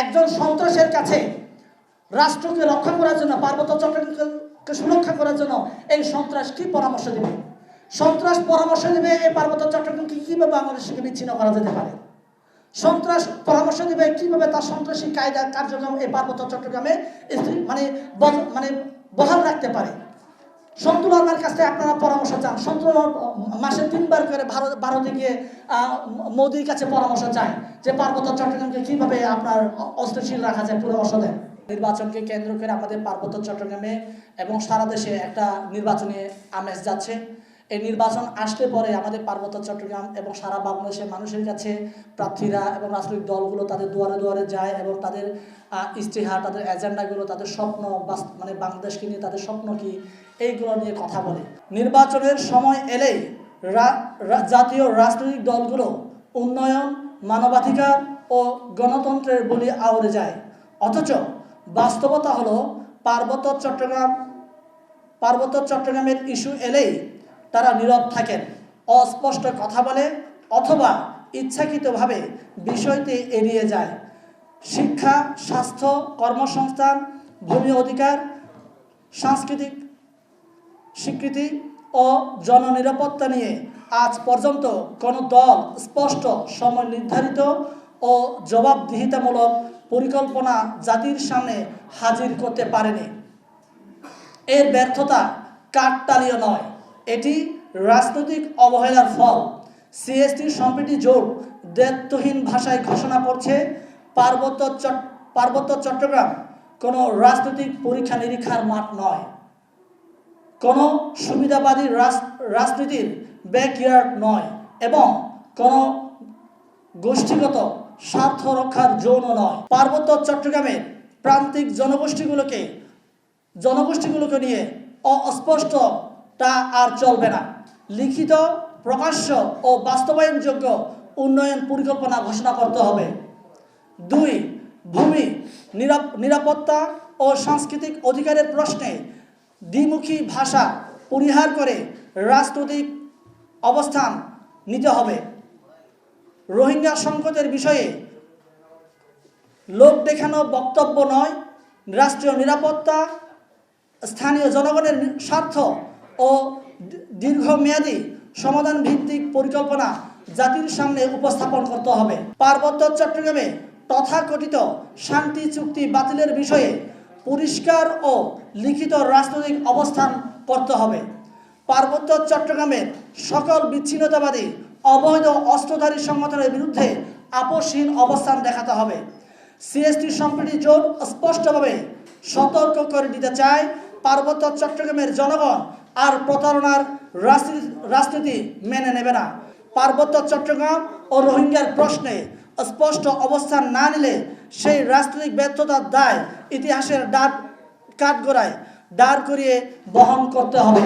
একজন সন্ত্রাসের কাছে রাষ্ট্রকে রক্ষা করার জন্য, পার্বত্য চট্টগ্রামকে সুরক্ষা করার জন্য এই সন্ত্রাস কি পরামর্শ দেবে? সন্ত্রাস পরামর্শ দেবে এই পার্বত্য চট্টগ্রামকে কীভাবে বাংলাদেশ থেকে বিচ্ছিন্ন করা যেতে পারে? সন্ত্রাস পরামর্শ দেবে কীভাবে তার সন্ত্রাসী কায়দা কার্যক্রম এই পার্বত্য চট্টগ্রামে মানে মানে বহাল রাখতে পারে? সন্তুলনার কাছ কাছে আপনারা পরামর্শ চান। সন্তুল মাসে তিনবার করে ভারত ভারতে গিয়ে মোদির কাছে পরামর্শ চায় যে পার্বত্য চট্টগ্রামকে কীভাবে আপনার অস্ত্রশীল রাখা যায় পুরো দেন নির্বাচনকে কেন্দ্র করে আমাদের পার্বত্য চট্টগ্রামে এবং সারা দেশে একটা নির্বাচনী আমেজ যাচ্ছে। এই নির্বাচন আসলে পরে আমাদের পার্বত্য চট্টগ্রাম এবং সারা বাংলাদেশের মানুষের কাছে প্রার্থীরা এবং রাজনৈতিক দলগুলো তাদের দুয়ারে দুয়ারে যায় এবং তাদের আহ, ইশতেহার তাদের এজেন্ডাগুলো তাদের স্বপ্ন মানে বাংলাদেশকে নিয়ে তাদের স্বপ্ন কি এইগুলো নিয়ে কথা বলে। নির্বাচনের সময় এলেই জাতীয় রাজনৈতিক দলগুলো উন্নয়ন মানবাধিকার ও গণতন্ত্রের বলি আউড়ে যায়। অথচ বাস্তবতা হলো পার্বত্য চট্টগ্রাম পার্বত্য চট্টগ্রামের ইস্যু এলেই তারা নীরব থাকেন। অস্পষ্ট কথা বলে অথবা ইচ্ছাকৃতভাবে বিষয়টি এড়িয়ে যায়। শিক্ষা, স্বাস্থ্য, কর্মসংস্থান ভূমি অধিকার, সাংস্কৃতিক স্বীকৃতি ও জননিরাপত্তা নিয়ে আজ পর্যন্ত কোনো দল স্পষ্ট সময় নির্ধারিত ও জবাবদিহিতামূলক পরিকল্পনা জাতির সামনে হাজির করতে পারেনি। এর ব্যর্থতা কাকতালীয় নয়। এটি রাজনৈতিক অবহেলার ফল। সিএসটি সম্প্রীতি জোট দায়িত্বহীন ভাষায় ঘোষণা করছে পার্বত্য পার্বত্য চট্টগ্রাম। কোনো রাজনৈতিক পরীক্ষা নিরীক্ষার মাঠ নয়। কোনো সুবিধাবাদী রাজ- রাজনীতির ব্যাকইয়ার্ড নয় এবং কোনো গোষ্ঠীগত স্বার্থ রক্ষার যৌন নয়। পার্বত্য চট্টগ্রামের প্রান্তিক জনগোষ্ঠীগুলোকে জনগোষ্ঠীগুলোকে নিয়ে অস্পষ্টটা আর চলবে না। লিখিত, প্রকাশ্য ও বাস্তবায়নযোগ্য উন্নয়ন পরিকল্পনা ঘোষণা করতে হবে। দুই, ভূমি, নিরাপ- নিরাপত্তা ও সাংস্কৃতিক অধিকারের প্রশ্নে দ্বিমুখী ভাষা পরিহার করে রাজনৈতিক অবস্থান নিতে হবে। রোহিঙ্গা সংকটের বিষয়ে লোক দেখানো বক্তব্য নয়। রাষ্ট্রীয় নিরাপত্তা, স্থানীয় জনগণের স্বার্থ ও দীর্ঘমেয়াদী সমাধান ভিত্তিক পরিকল্পনা জাতির সামনে উপস্থাপন করতে হবে। পার্বত্য চট্টগ্রামে তথাকথিত শান্তি চুক্তি বাতিলের বিষয়ে পরিষ্কার ও লিখিত রাজনৈতিক অবস্থান করতে হবে। পার্বত্য চট্টগ্রামের সকল বিচ্ছিন্নতাবাদী, অবৈধ অস্ত্রধারী সংগঠনের বিরুদ্ধে আপোষহীন অবস্থান দেখাতে হবে। সিএসটি সম্প্রীতি জোট স্পষ্টভাবে সতর্ক করে দিতে চায় পার্বত্য চট্টগ্রামের জনগণ আর প্রতারণার রাজনীতি মেনে নেবে না। পার্বত্য চট্টগ্রাম ও রোহিঙ্গার প্রশ্নে স্পষ্ট অবস্থান না নিলে সেই রাজনৈতিক ব্যর্থতার দায় ইতিহাসের ডাক কাঠগড়ায় দাঁড় করিয়ে বহন করতে হবে।